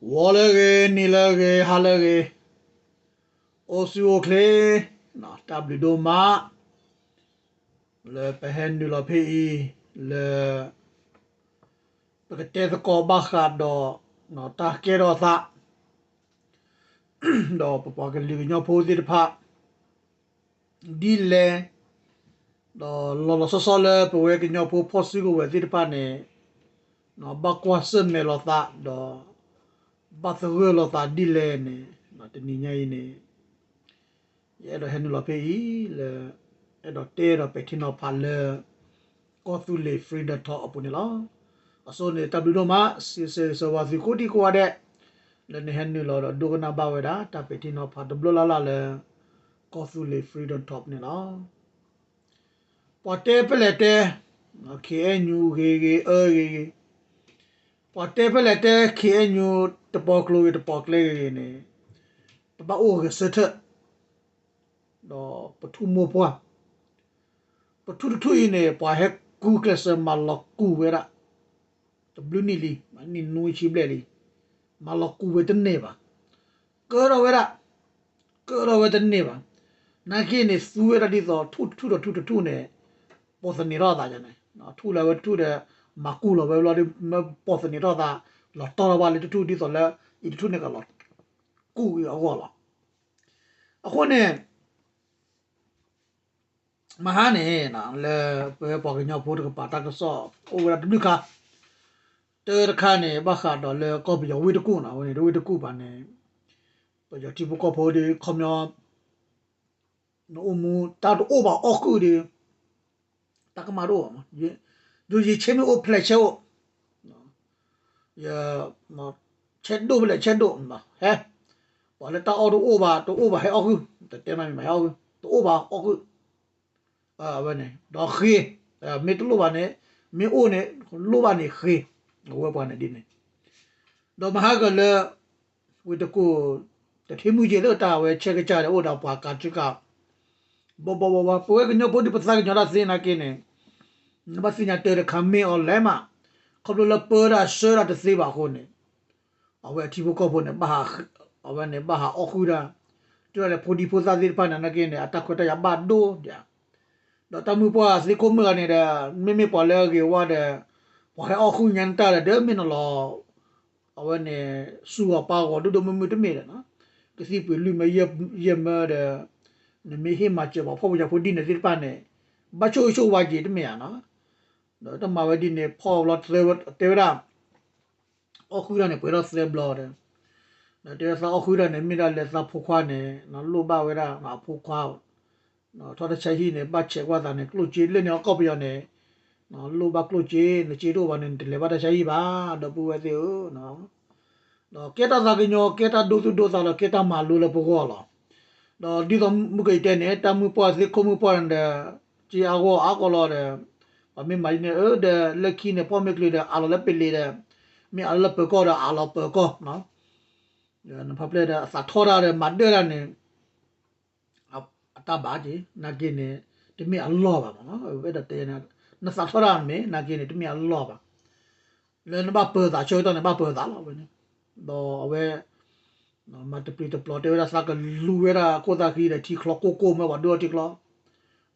wall ge ni le ge ha le ge o su o kle na w do ma le pe hen du lo pe i le pe te ko ba kha do no ta ke ro sa do pa pa ke li nyo po di pa di le do lo lo so so le pe we ke nyo po po su go we di pa ne no ba kwa se me lo ta do ba se we lo ta di le ne no te ni nya ne ye do hen lo pe i le e do te do pe ti no pa le ko tu le free the talk apu ne lo aso ne tabu do ma se se so wa fi ko di ko wa de le ne hen ni lo do do na ba we da ta pe ti no pa do blo la la le ko tu le free the talk ne lo ပေါ်တဲပလက်တဲခေညူဂေဂေအေဂေပေါ်တဲပလက်တဲ ခေညူတပေါ်ကလိုတပေါ်ကလေးနေတပအိုကစထတော့ပထူမောပွားပထူထူနေပွားဟက်ကူကလစမလကူဝရတဘလူနီလီမနီနူချီဘလေလီမလကူဝတနေပါကောရဝရကောရဝတနေပါနာကိနေစူရဒီတော့ထူထူထူထူနေပေါ်စနီရတာကြနေနော်ထူလာဝထူတဲ့ မကူလောပဲလောဒီပေါ်စနီရတာလောတော်ပါလေထူဒီဆိုလဲဤထူနေကလောကူရောလာအခုနဲ့မဟာနေနော်လေပဲပေါ်ကညဖို့တကပါတာကစောအိုဝရဒုခတေရခါနေဘခါတော့လေကောပီဝေတကူနော်ဝေဝေတကူပါနေပကြတိဘကောဖို့ဒီခမယောနိုမူတာတော့ဘာအောက်ကူဒီ takamaro du yi chemi o pleche o ya ma chedo ble chedo ma he wala ta odo o ba to o ba he o ku te te ma ma o to o ba o ku a ba ne do khi me to lo ba ne me o ne lo ba ne khi wo ba ne di ne do ma ha ga le wi de ko te thi mu je le ta we che ga cha de o da pa ka chu ka bo bo bo ba po ga nyo po di pa sa ga nyo da sin na ke ne နဘစညာတေရခမင်းအော်လဲမခေါပလလပရာရှရာတစေပါခုန်အဝဲတီဘကောဖို့နေဘာအဝဲနေဘာအခုရာတူရဖိုဒီဖိုသာဒီပနာနကင်းနေအတခွတ်ရဘာဒိုကြတော့တမှုပွားစေကုမကနေတဲ့မိမိပေါ်လဲကေဝါတဲ့ဘာလဲအခုညန်တာတဲ့မင်းလောအဝဲနေစူပါကောဒုဒမမတမေနော်ကစီပလူမရရမတဲ့နမေဟိမချေဘာဖို့ရဖိုဒီနေဒီပနေဘချိုချိုဝါကြီးတမေရနော် တမဝဒီနေဖော်ဘလတ်လေဝတ်တေရာအခုရနေပွေရစလေဘလော်တဲ့တေရာစာအခုရနေမိရလက်စာဖုခွားနေနော်လိုဘဝရမဖုခွားနော်ထော်တချဟိနေပတ်ချေကွာတာနေကလုချေလက်နေကောက်ပြောနေနော်လိုဘကလုချေနေချေတော့ဘာနေလေဘတ်ချဟိပါတော့ပူဝဲသေးဦးနော်နော်ကေတာသာကညောကေတာဒုစုဒုစာလောကေတာမာလူလပကောလောနော်ဒီတော့မုကိတဲ့နေတမှုပွားစေခုမှုပွားတဲ့ជីအကောအကောလောတဲ့ မေမိုင်းနေအဒလက်ခီနေပေါ်မကလေးတဲ့အလလပလီတဲ့မေအလပကောတဲ့အလပကောနော်နဖပလက်တဲ့အစာထောရတဲ့မတ်တဲ့ရနေအတဘာကြီးနာကိနေတမီအလောပါနော်ဝဲတဲ့တဲ့နနစာထောရမေနာကိနေတမီအလောပါလဲနဘပဒါချိုတော့နဘပဒါလာဝဲနေတော့အဝဲနော်မတပီတပလော့တဲ့ရစာကလူဝဲတာကိုတာခီတဲ့တီခလကိုကိုမဲဝါဒိုတီခလော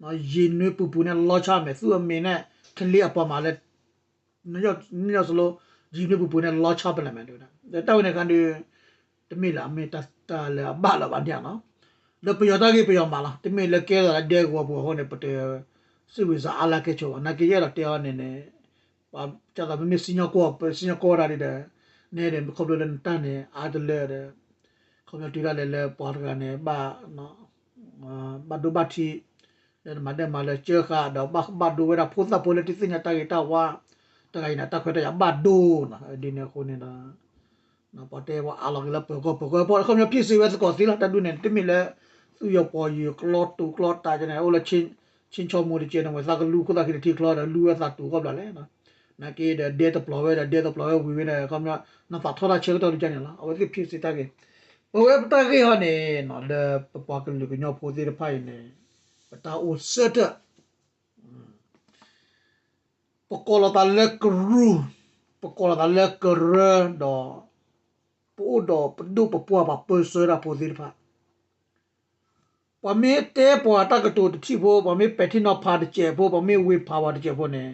နော်ရင်နွေပူပူနဲ့လောချမယ်သူ့အမေနဲ့ ကလေးအပေါ်မှာလဲညော့ညော့စလို့ကြီးနွေပူပူနဲ့လောချပလာမယ်တို့တာတောက်နေကန်ဒီတမေလာမေတတာလာဘာလာဘာညနော်လပယောတာကြီးပယောမာလာတမေလကဲလာဒဲကောဘောဟောနေပတေစီဝီဇာအလာကေချောနာကေရတဲ့အောနေနေပါကြတာမင်းစညကောပစညကောရာတဲ့နေတယ်ခေါပလန်တန်နေအာဒလဲတဲ့ခေါပလတီရလဲလဲပေါ်ကနေဘာနော်ဘာဒူဘတ် တီတဲ့မတဲ့မလဲချေခါတော့ဘတ်ဘတ်ဒူဝရဖုသပိုလတီစညာတာဂီတာဝါတဂိုင်နာတခွတ်ရဘတ်ဒူနာဒီနေခုနေတာနော်ပတဲဝါအလောကလပကောပကောပေါ်ခုံပြည့်စီဝဲစကောစီလာတဒူနေတမီလဲသူရပေါ်ယူကလော့တူကလော့တာကျနေအိုလချင်းချင်းချောမူဒီကျနေဝဇာကလူကတာခိတီကလော့လူဝဲသာတူကောလာလဲနော်နာကေတဲ့ data deploy တဲ့ data deploy ဝီဝဲတဲ့ကမ္ဘာနဖာထောလာချေတော့ကျနေလားအဝဲပြည့်စီ တာကေဘဝပတာကေဟောနေနော်လေပပကလူကညောဖိုစီရဖိုင်နေပတာအိုစက်တပကောလာတလကရူပကောလာတလကရတော့ပပို့တော့ပဒုပပွားပါပစရာပိုဒီဖာပမေတေပွားတကတူတိဘောပမေပတိနောဖာတကျေဘောပမေဝေပါဝါတကျေဘောနေ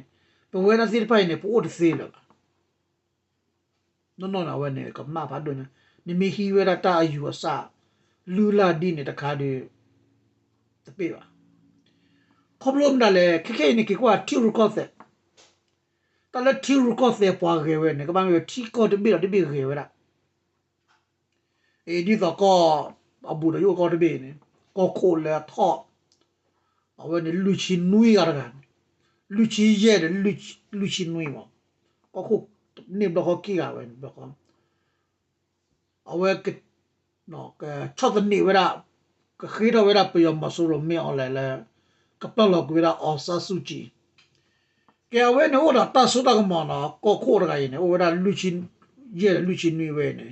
ပဝဲနာစီဖိုင်နေပို့တစီလောနော်နော်နာဝဲနေကမဖာဒုန်နိမီဟီဝဲတာတာအယူအစလူလာဒီနေတခါတည်းတပေပါ ခေါပလုံးဒါလေခခဲနေကွာတီရူကောသက်တလတီရူကောသက်ပွားခဲ့ဝဲနေကဘာမျိုးတီကောတပိတော့တပိခဲ့ဝဲတာအေဒီတော့ကောအဘူတော့ယောကောတပိနေကောခိုလေထော့အဝဲနေလူချီနွေရတာလူချီရဲ့လူလူချီနွေမကောခုနေတော့ကောကီကဝဲတော့ကောအဝဲကနော်ကချတ်နေဝဲတာ ကခေတော့ဝဲတာပြောမဆိုးလို့မင်းအောင်လဲလဲကပလောကဝဲတာအော်ဆာစုကြည်ကဲဝဲနေဟိုတာတဆုတာကမနာကောခိုရကရင်ဝဲတာလူချီရဲ့လူချီနွေဝဲနေ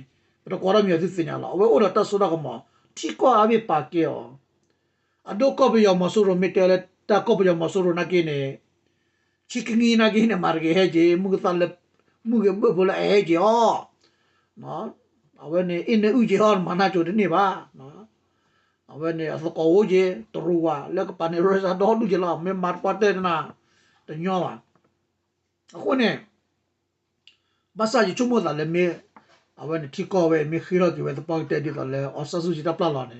တော့ကောရမြေသစ်စညာလာဝဲဟိုတာတဆုတာကမတီကောအဘိပါကေယောအဒိုကောဘယောမဆိုးလို့မတဲလဲတာကောဘယောမဆိုးလို့နာကိနေချီကငီနာကိနေမာရကေဟဲဂျေမုကသလမုကဘဘလာဟဲဂျေအောနော်အဝဲနေအင်းနေဥဂျေဟောမနာချိုတနေပါနော် အဝဲနေအစကောဝဂျေတရူဝါလက်ကပနေရစာဒေါ်လူဂျလာမေမတ်ပတ်တဲ့နာတညောပါအခုနေဘာသာကြီးချုံမလာလေမေအဝဲနေတီကောဝဲမေခီရောဒီဝဲတပေါက်တဲ့ဒီတော့လေအဆဆူဂျီတပလာလာနေ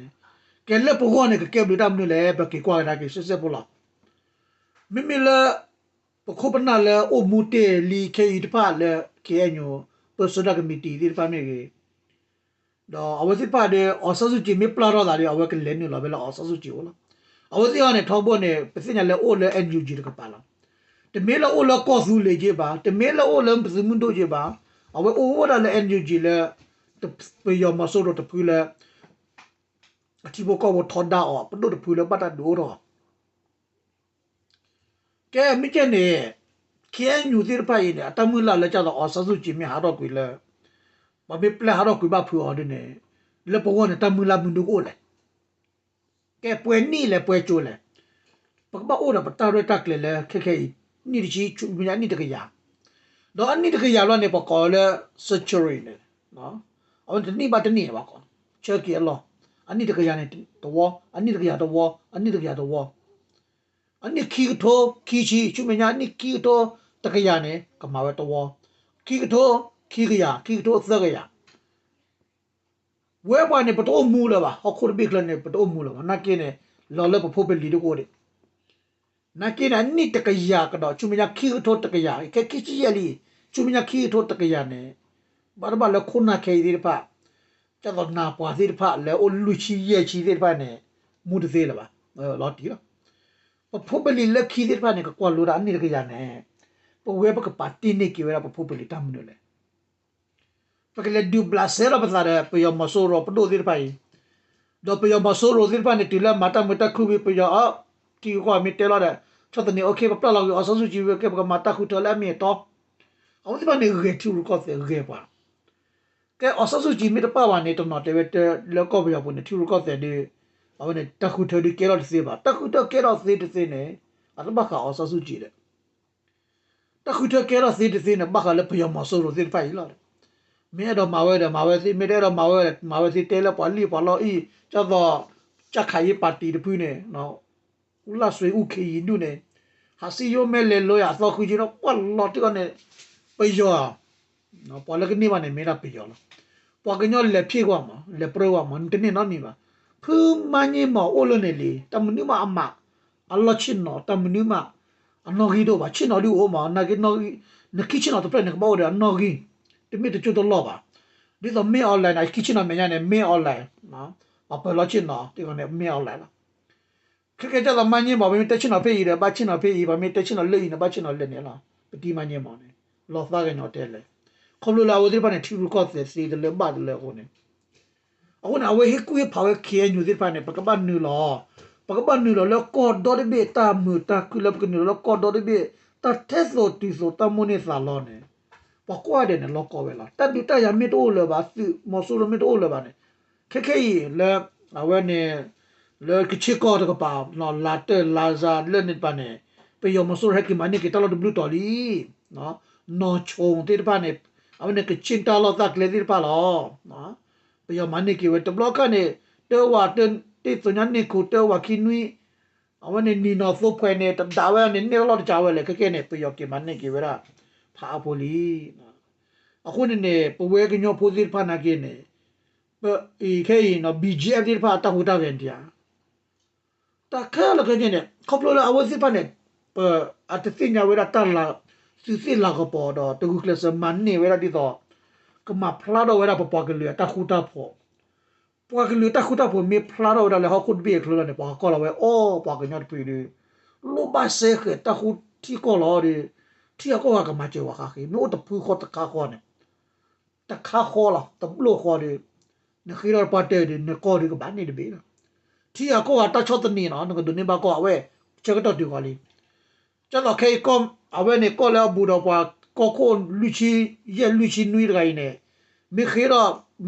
ကဲလက်ပေါ်ကနေကဲဘလီတမ်နေလေဘကေကွာရာကေဆက်ဆက်ပ လာမိမိလေပခုပနာလေအမှုတေလီခေဤတပါလေကေညိုပစဒကမီတီဒီပါမေကေတော့အဝစီပါတဲ့အဆဆူဂျီမေပလာတော့တာလေအဝဲကလဲနေလာပဲလားအဆဆူဂျီဟောလားအဝစီကနေထောက်ဖို့နေပစညာလေအိုလေ NUG တကပါလားတမေလေအိုလေကောဆူလေကြီးပါတမေလေအိုလေပစမွန်တို့ကြီးပါအဝဲအိုဝဒါလေ NUG လေတပယောမဆိုတော့တပူလေအတိဘကောဝထော်ဒါအောပဒုတပူလေပတ်တဒိုတော့ကဲ မိကျနေခဲညူတိရပိုင်နေအတမူလာလေကြတော့အဆဆူဂျီမြဟာတော့ကွေလေဘာပဲပလက်ဟာတော့ကွေဘာဖူအော်ဒနေလေပေါ်ကနေတမူလာဘူးတို့ကိုလေကဲပွဲနီလေပွဲချိုးလေပကဘာအိုရပတာရတက်လေလေခဲခဲနီဒီချီချူမြာနီတကရတော့အနီတကရလောနေပကောလေစချူရီနေနော်အောင်တနီပါတနီပါကောချက်ကီလောအနီတကရနေတော့အနီတကရတော့အနီတကရတော့အနိခိတိုခီချီချူမညာနိခိတိုတကရနေကမာဝတော်ခီတိုခီကရ ခီတိုသကရဝဲပါနေပတော်မူလာပါဟခုဘိကလနေပတော်မူလာပါနကင်းနေလော်လပဖို့ပလီတကိုတဲ့နကင်းနိတကရကတော့ချူမညာခီတိုတကရကဲခီချီရလီချူမညာခီတိုတကရနေဘာဘာလခုနာခေဒီပါကျတော့နာပွားသေးဖာလဲအိုလူချီရဲ့ချီသေးဖာနေမူတသေးလားပါလော်တီလားပဖပလီလက်ခီတဲ့ပါနေကကွာလိုရာအနေကရနေပဝဲပကပါတီနေကဝဲပဖပလီတမ်နလေ ပကလေဒူဘလာဆဲရပတ်လာရပယောမဆိုရောပဒိုဒီပိုင်ဒိုပယောမဆိုရောဒီပိုင်တီလာမတာမတာခုဘီပယောအတီကွာမီတဲလာတဲ့ချက်တနေโอเคပပလောက်ရအဆဆူကြီးဝဲကပကမတာခုထလာမီတော့အောင်ဒီပိုင်ရေတူကောသေရေပါကဲအဆဆူကြီးမီတပါဝါနေတော့တဲဝဲလောကောပယောပုန်တူကောသေဒီအဝင်တခုထဒီကဲတော့စေပါတခုတော့ကဲတော့စေတစေနေအတဘခအဆဆူကြီးတဲ့တခုတော့ကဲတော့စေတစေနေဘခလည်းပယောမဆိုရောဒီပိုင်လာတယ် သောခုကြီးတော့ပွာလောတိကနေပယောနော်ပွာလကနေမနေမဲတာပယောလားပွာကညောလေဖြေကွာမလေပရောဝမန်တနေနော်နီပါဖူမန်ကြီးမအိုလနေလေတမနုမအမအလချင်နော်တမနုမအနော်ဂီတော့ပါချင်နော်ဒီအိုမနာကီနော်နကိချင်နော်တပနေကဘောရ အနော်ဂီတမီတချူတော့လောပါဒီတော့မေအွန်လိုင်းအကိချင်နော်မညာနေမေအွန်လိုင်းနော်အပလချင်နော်ဒီကနေမေအွန်လိုင်းလားခက်ခဲကြတော့မန်ကြီးမဘယ်တက်ချင်နော်ဖေးရပါချင်နော်ဖေးရပါမေတက်ချင်နော်လေနေပါချင်နော်လက်နေလားပတိမန်ကြီးမော်နေလောသားကနော်တဲလေခေါလိုလာဝဒီပါနေထီရူကော့သက်စီတယ်လေဘာတယ်လေဟိုနေအခုနာဝေဟကူဖာဝခေညူဒီပါနေပကပနူလောပကပနူလောလောကောဒိုဒီဘေတာမူတာကုလပကနူလောကောဒိုဒီဘေတာတက်ဆိုတီဆိုတမုန်နေစာလောနေ ပကွာတဲ့လောကောဝဲလာတတူတရမီတိုလောပါစီမောဆူလမီတိုလောပါနေခေခေလေအဝဲနေလေကချီကောတကပါနော်လာတဲလာဇာလက်နေပါနေပေယောမဆူရခိမနိကေတလောဒဘလူတော်လီနော်နော်ချုံတေတပါနေအဝနေကချင်းတာလောတာကလေဒီပါလောနော်ပယောမနိကေဝတဘလကနေတေဝါတန်တေစညာနေကိုတေဝါခိနွီအဝနေနီနောသုဖွဲနေတဒါဝဲနေနေလောတကြဝဲလေကကဲနေပယောကေမနိကေဝရ ဖာပိုလီအခုနေနေပဝဲကညောဖိုးစီဖာနာကေနေပဤခဲရင်နော် BGF ဒီဖာတာဟူတာကန်တီယာတာခဲလကနေခေါပလိုလာအဝစီဖာနေပအတသိညာဝဲတာတန်လာစီစီလာကပေါ်တော့တကူကလစမန်နေဝဲတာဒီတော့ကမဖလာတော့ဝဲတာပပကလေးတာခူတာဖို့ပကလေးတာခူတာဖို့မေဖလာတော့တယ်ဟောခုတ်ဘီခလို့နေပါကောလာဝဲအော်ပကညတ်ပီဒီလိုပါစေခတာခူတီကောလာ ဒီတီကောကမချေဝခါခိနိုတပူခေါ်တခါခေါ်နေတခါခေါ်လာတဘလို့ခေါ်ဒီနခိရပါတဲ့ဒီနကောဒီကဘာနေဒီဘေးတီကောကတချတ်နေနော်ငါဒုနေပါကောအဝဲချက်တော့ဒီကောလီကျွန်တော်ခေကောအဝဲနေကောလာဘူတော့ပါကောကိုလူချီရဲ့လူချီနွေးတိုင်းနေမိခေရ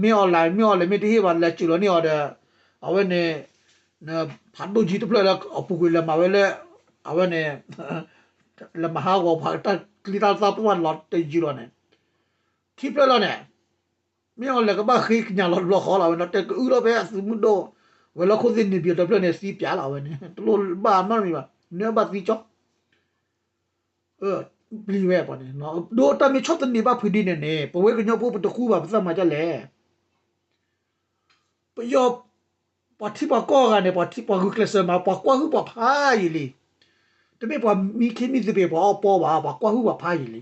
မေအွန်လိုင်းမေအွန်လိုင်းမေတီဟေးပါလက်ချူလို့နေရတဲ့အဝဲနေနဖတ်လို့ကြည့်တပလက်အပူကလေးမဝဲလေအဝဲနေ လမဟာဝဖာတကလီတာသပဝန်လော့တေဂျီရောနေခိပလောနေမြောလကဘခိကညာလောလောခေါ်လာဝနတက်ဥရောပဲအစမှုတော့ဝလခုစင်းနေပြတော့ပြနေစီပြလာဝနေတလို့ဘာမှမမီပါနေပါစီချောအဲပလီဝဲပါနေနော်ဒိုတာမီချောတနေပါဖီဒီနေနေပဝဲကညောပို့တခုပါပစမှာကြလေပယောပတိပကောကနေပတိပကုကလစမှာပကွာဟုပဖာယီလီ တမေပမီခိမီစပေပေါ်ပေါ်ပါပကွာဟုပဖာရီလီ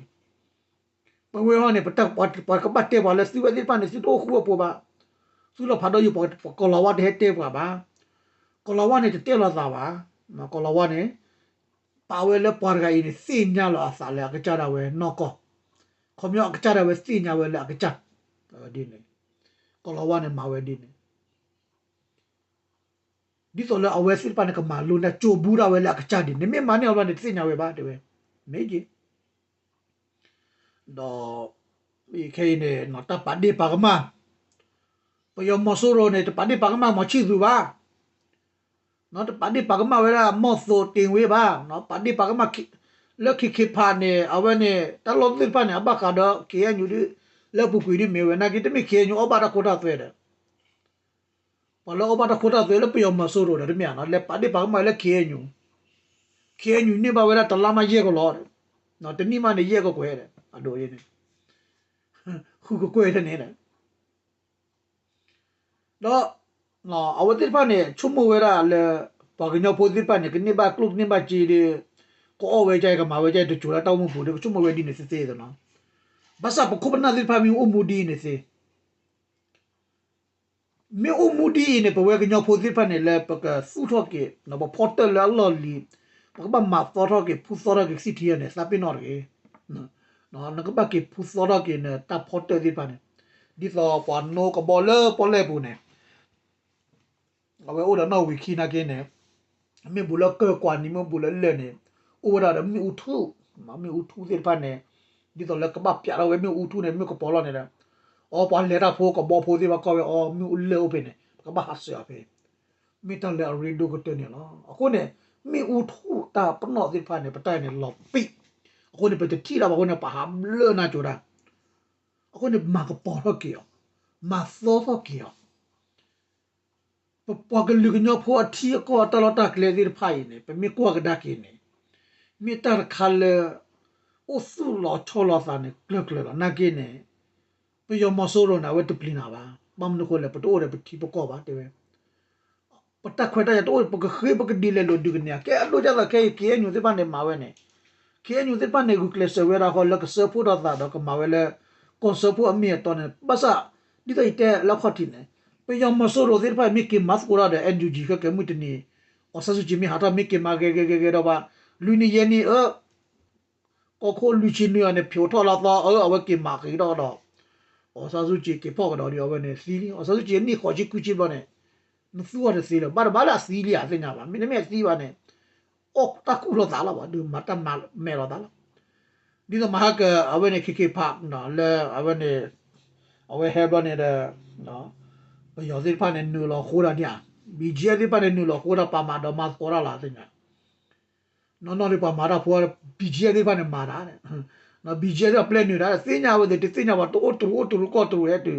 ပဝဲဟောနေပတက်ပပကပတ်တေပါလဲစီဝဲဒီပန်စီတော့ခုပေါ်ပါသူလဖာတော့ယူပကောလာဝတ်ဟဲတေပါပါကောလာဝတ်နေတေလာသာပါနော်ကောလာဝတ်နေပါဝဲလဲပေါ်ကရင်စိညာလောအစားလဲကကြတာဝဲနော်ကောခမောကကြတာဝဲစိညာဝဲလဲကကြဒီနေကောလဝါနဲ့မာဝဲဒီနေ ဒီဆိုလဲအဝဲစစ်ပန်ကမာလူနဲ့ချိုဘူးတာဝဲလဲကကြဒီနေမမနဲ့အဝဲနဲ့စိညာဝဲပါတဝဲမေကြီးတော့ဒီခဲနေနော်တပတ်ဒီပါကမာပယောမဆိုရိုနေတပတ်ဒီပါကမာမချီသူပါနော်တပတ်ဒီပါကမဝဲလာမော့ဆိုတင်ဝေးပါနော်ပတ်ဒီပါကမလက်ခိခိဖာနေအဝဲနေတလုံးသစ်ပါနေအဘကတော့ကေယညူဒီလက်ပူကွေဒီမေဝနာကိတမိခေညူအဘတာခိုတာသွဲတယ် ဘလောအဘတာခိုတာသွဲလက်ပြောမဆိုးတော့တယ်မြာနော်လက်ပတ်ဒီပါကမလက်ခေညူခေညူနေပါဝဲလာတလာမရဲကလောနော်တနိမနေရဲကကွဲတယ်အတော်ရင်းခုကကွဲတယ်နေတယ်တော့နော်အဝတိပနဲ့ချုံမဝဲရလေပါကညောပိုတိပနဲ့ကနေပါကလုကနေပါကြည်တယ်ကိုအဝဲကြိုက်ကမှာဝဲကြိုက်တူလာတောင်းမှုဖို့တယ်ချုံမဝဲဒီနေစစ်သေးတယ်နော်ဘာသာပခုပနာတိပမီအမှုဒီနေစေ မေအမှုဒီနေပဝဲကညောပိုတိပနဲ့လေပကစူထော့ကေနော်ပေါ်တယ်လာလော်လီပကဘာမသောထော့ကေဖူသောကေစီတီယနေစပင်နော်ကေနော်နော်နကဘကေဖူသောကေနေတာပေါ်တယ်ဒီပနဲ့ဒီသောပေါ်နိုကဘောလပေါ်လေဘူးနေအဝဲအိုဒါနော်ဝီခီနာကင်းနေအမေဘူလကကွာနီမဘူလလဲနေအိုဒါဒမီဥထုမမီဥထုတဲ့ပါနေဒီတော့လက်ကဘပြရဝဲမီဥထုနေမီကပေါ်လာနေ တာအော်ပါလေတာဖိုးကဘောဖိုးဒီဘကောဝဲအော်မီဥလဲအိုပနေကဘဟာဆရာဖေမီတန်လေရီဒိုကတနေလားအခုနေမီဥထုတာပနော့ဒီပါနေပတိုင်နေလော်ပိအခုနေပတတိလာဘခုနေပါဟာလဲနာကြတာအခုနေမကပေါ်တော့ကေမသောတော့ကေပပကလူကညဖောအထီကောတလတကလေဒီဖိုင်နေပမီကွာကဒကင်းနေမီတာခါလေအိုဆူလောချောလာသနေကလကလနာကင်းနေ ပယောမဆိုးရောနာဝတ်တပလီနာပါမမနကိုလေပတိုးရပတိပကောပါတေပတခွတ်ရတော့ပကခေပကဒီလေလိုဒုကနေကဲအလိုကြတာကဲကဲညူစပနေမာဝဲနေကဲညူစပနေကုကလဆဝဲရာခေါ်လကဆဖူတော့တာတော့ကမာဝဲလေကွန်ဆဖူအမီတော့နေပစာဒီတော့တဲ့လောက်ခတ်တင်နေ pe yang masoro dir pa mi ki mas kura de NUG ka ke mutni o sa su ji mi hata mi ki ma ge ge ge ge do ba lu ni ye ni e ko ko lu chi ni ne phyo tho la ta e awa ki ma ki do do o sa su ji ki po ka do di awa ne si ni o sa su ji ni ko ji ku chi ba ne no su wa de si lo ba ba la si li a se nya ba mi ne me si ba ne o ta ku lo da la ba du ma ta ma me lo da la ဒီတော့မဟာကအဝဲနေခိခိဖာနော်လဲအဝဲနေအဝဲဟဲဘနေတဲ့နော်ယောစိဖာနေနူလောခိုးတာညာဘီဂျီဒီပါနေနူလောခိုးတာပါမာတော့မခေါ်ရလာတဲ့ညာနော်နော်ဒီပါမာတာဖွာဘီဂျီဒီပါနေမာတာတဲ့နော်ဘီဂျဲကပလက်နေတာစင်ညာဝတဲ့စင်ညာဝ တော့တူတူကောတူရဲ့တူ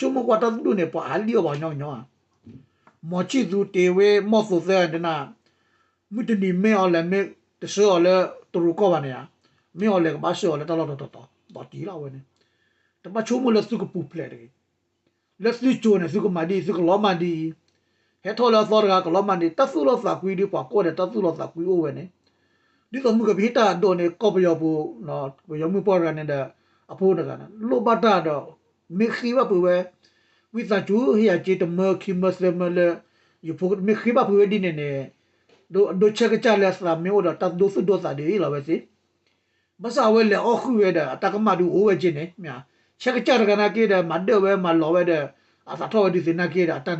ချုံမကွာတတူနေပါအလီယောဘာညောင်းညောင်းမောချီသူတေဝဲမော့ဖူသဲဒနာမတဒီမဲအော်လည်းမဲတဆော်လည်းတူကောပါနေရမဲအော်လည်းဘာဆော်လည်းတော်တော်တော်တော်ဘာတီလာဝဲနေတမချုံမလည်းစုကပူပလက်တယ်လက်စုချိုးနေစုကမဒီစုကလောမဒီဟဲထော်လာသောရကလောမဒီတဆူလောစာကွီဒီပွားကိုတဲ့တ ဆူလောစာကွီအိုဝဲနေဒီတော့မှုကဘီတာဒိုနေကောပယောဘူးနော်ယောမှုပေါ်ရနေတဲ့အဖိုးတကနလိုဘတာတော့မေခိဝပူဝဲဝိသချူဟီယာချေတမခိမစလမလေယဖိုမေခိဘပူဝဲဒီနေနေဒိုဒိုချက်ချလက်စလာမေိုတော့တတ်ဒိုဖဒိုစာဒီလာဝဲစီမစဝဲလေအခုဝဲတဲ့အတကမဒူအိုဝဲချင်းနေမြာချက်ချရကနာကေတဲ့မတ်ဒဝဲမလောဝဲတဲ့အသာထောဒီစနာကေတဲ့အတန်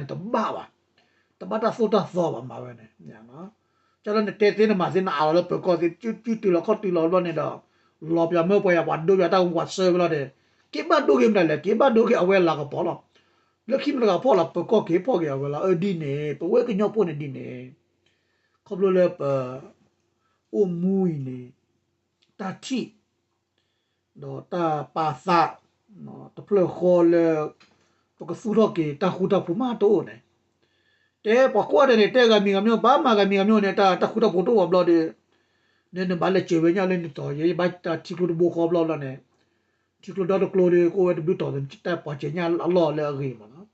နေတဘာပါတပတ်တာဆိုတာသောပါမှာပဲနေညာနော်ကျတော့တဲ့တဲ့မှာစင်အောင်လို့ပကောစီကျူကျူတူလခေါတူလောလောနေတော့လောပြမေပေါ်ရပါဒိုပြတာဝတ်ဆဲဘလာတဲ့ကေဘဒိုဂိမတယ်ကေဘဒိုကေအဝဲလာကပေါ်တော့လက်ခိမကပေါ်လာပကောကေပေါ်ကေအဝဲလာအဒီနေပဝဲကညောပေါ်နေဒီနေခေါပလိုလေပအိုမူီနေ တာတိတော့တာပါစာနော်တဖလခေါ်လေပကဖူတော့ကေတာခူတာဖူမာတော့နေတဲပကွာတဲ့တဲကမီကမျိုးဘာမာကမီကမျိုးနေတာတခုတော့ပို့တော့ဘလို့တဲ့နေနေဘာလဲချေဝညာလဲနေတော့ရေးဘတ်တာတီကလူဘောခေါ်ဘလို့လဲတီကလူတော့ကလိုရီကိုဝတ်ဘီတော့တဲ့တာပါချညာအလောလဲအေးမနော်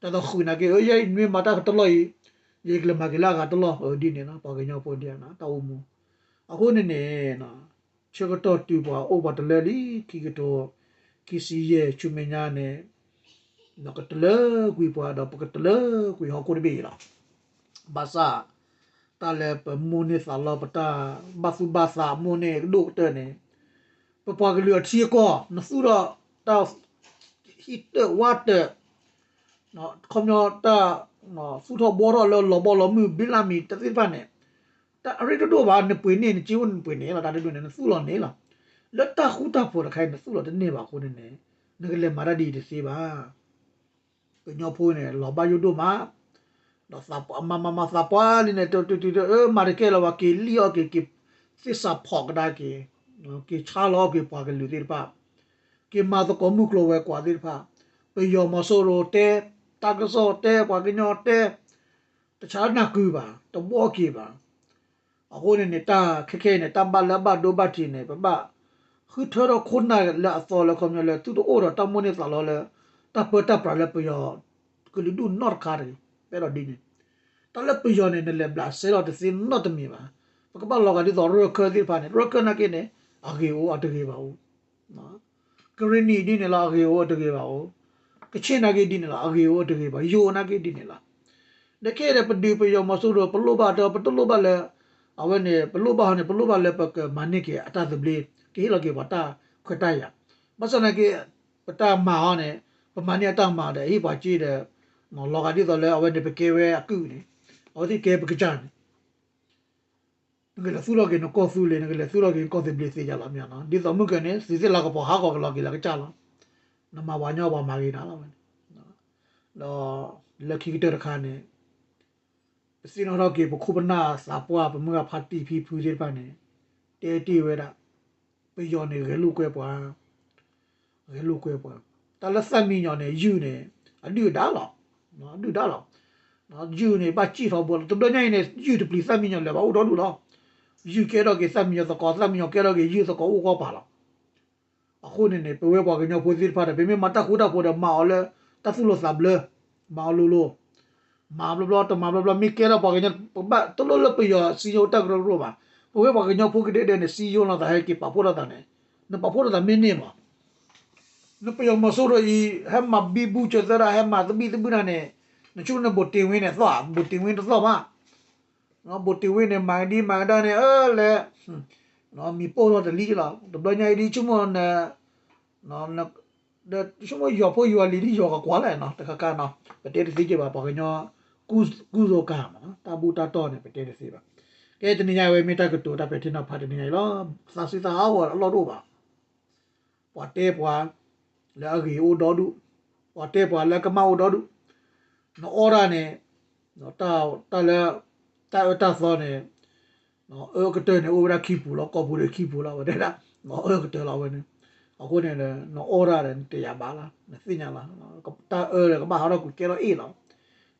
တာတော့ခုနာကေအေးမြမတာတလို့ရေကလမကလာကတော့ဒီနေနော်ပါကညောပေါ်တယ်နော်တောင်းမအခုနေနေနော်ချေကတော့တူပါအိုဘာတလဲလီကီကတော့ကီစီရဲ့ချူမညာနဲ့ နော်ကတလဲကွေပွားတော့ပကတလဲကွေဟောကိုရဘေးလားဘာသာတာလဲပမုန်နေသလာပတာဘာစုဘာသာမုန်နေဒုတဲ့နေပပွားကလေးအချီကောနဆူတော့တာဟစ်တဝတ်နော်ကွန်ပျူတာနော်ဖူတော့ဘောတော့လောလောဘောလောမူဘီလာမီတသိပါနဲ့တာအရီတို့ဘာနေပွေနေချီဝန်ပွေနေလားတာတို့နေဆူလောနေလားလက်တာခူတာပေါ်ခိုင်ဆူလောတနေပါခုနေနေငကလေမာရဒီတစီပါ nyopuine lo ba yudu ma lo sap ma ma ma sapa ni ne to to to e ma re ke lo wa ke li o ke ke si sa phok da ke ke cha lo ke pa ke lu dir pa ke ma to ko mu klo we kwa dir pa pe yo mo so ro te ta ko so te kwa ke nyo te ta cha na ku ba to bo ke ba အခုနေနေတာခက်ခဲနေတာဘာလဘဒိုဘတ်တီနေပပခုထရခုနာလာသောလခမျိုးလေသူတို့အော်တော့တမုန်နေသလောလေ ဘလာဆေတော့တစင်နော့တမီပါပကပလောကဒီတော့ရခဒီပါနေရခနာကိနေအဂေဝအတကေပါဦးနော်ကရနီဒီနေလာအဂေဝအတကေပါဦးကချင်နာကေဒီနေလာအဂေဝအတကေပါယိုနာကေဒီနေလာတကယ်ပဒီပယောမဆူတော့ပလောဘာတော့ပတလောဘာလေအဝနေပလောဘာနေပလောဘာလေပက မနိကေအတသဘလီကေလကေဘတာခွတရမစနကေပတာမာဟောနေပမာနီအတမှာတဲ့ဟိပါကြည့်တဲ့နော်လောကတိတော့လဲအဝဲဒီပကေဝဲအကူနေအော်ဒီကေပကကြန်ငါလဆူလောကေနကောဆူလေငါလဆူလောကေကောသဘလစီကြလာမြန်နော်ဒီတော့မှုကနေစီစစ်လာကပေါ်ဟာကောကလောကေလာကကြလာနမဝါညောပါမာကေနာလာမယ်နော်တော့လက်ခိကတရခါနေပစီနော်တော့ကေပခုပနာစာပွားပမကဖတ်တီဖီဖူရပါနေတေတီဝဲတာပယောနေရလူကွဲပွားရလူကွဲပွား တလဆက်မီညောနေယူနေအတူဒါလောက်နော်အတူဒါလောက်နော်ယူနေပါကြည့်တော့ဘောတပညိုင်းနေယူတပလီဆက်မီညောလေဘာဦးတော့လို့တော့ယူကဲတော့ကေဆက်မီညောသကောဆက်မီညောကဲတော့ကေယူသကောဦးကောပါလားအခုနေနေပဝဲပွားကညောပိုစီဖာတယ်ဘေမေမတခုတာပေါ်တယ်မော်လေတဖူလို့ဆပ်လေမော်လိုလိုမာဘလဘလတမာဘလဘလမိကဲတော့ပွားကညောဘတလို့လို့ပြရစီယိုတက်ရောရောပါပဝဲပွားကညောဖုကတဲ့တဲ့စီယိုလာတဲ့ကေပါပေါ်တာနဲ့နပပေါ်တာမင်းနေမှာ no pe mo so ro i ha ma bi bu che da ha ma bi tu bu na ne no chu no bo tin win ne twa bo tin win twa ma no bo tin win ne ma di ma da ne ơ le no mi po no de li la de ba nya di chu mo na no na de chu mo yo po yo li li yo ka kwa la no ta ka ka no pe te si che ba pa ka nyo ku ku zo ka ma ta bu ta to ne pe te si ba ကဲတနေရဝဲမေတ္တာကတူတာပဲတင်တော့ဖတ်နေရလောသာစီသာဟောလောတော့ပါပွားတဲပွား လာဂီအိုဒေါ်ဒူဝတ်တေပွာလကမောဒေါ်ဒူနော်အော်ရာနေနော်တာတာလာတာတာသောနေနော်အော်ကတဲ့နေအိုရာခိပူလောကောပူရခိပူလောဝတဲ့လားနော်အဲ့ကတလာဝဲနေအခုနေလေနော်အော်ရာတယ်တရားပါလားမသိညာလားကတာအဲ့ကဘာဟာတော့ကိုကဲတော့အေးလား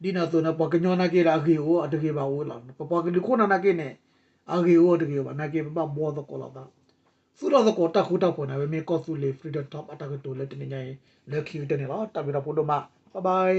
ဒီနာဆိုနပကညောနာကေလာဂီဟိုအတကေပါဝဲလားပပကဒီကိုနာနာကေနေအဂီဟိုတကေပါနာကေပပဘောတော့ကောလာတာ စူရတော့ကိုတက်ခုတက်ဖို့နေမေကောဆူလေဖရီဒမ်တော့အတကတူလက်တင်နေလေခီယူတယ်နော်တပီရဖို့တော့မှာဘိုင်ဘိုင်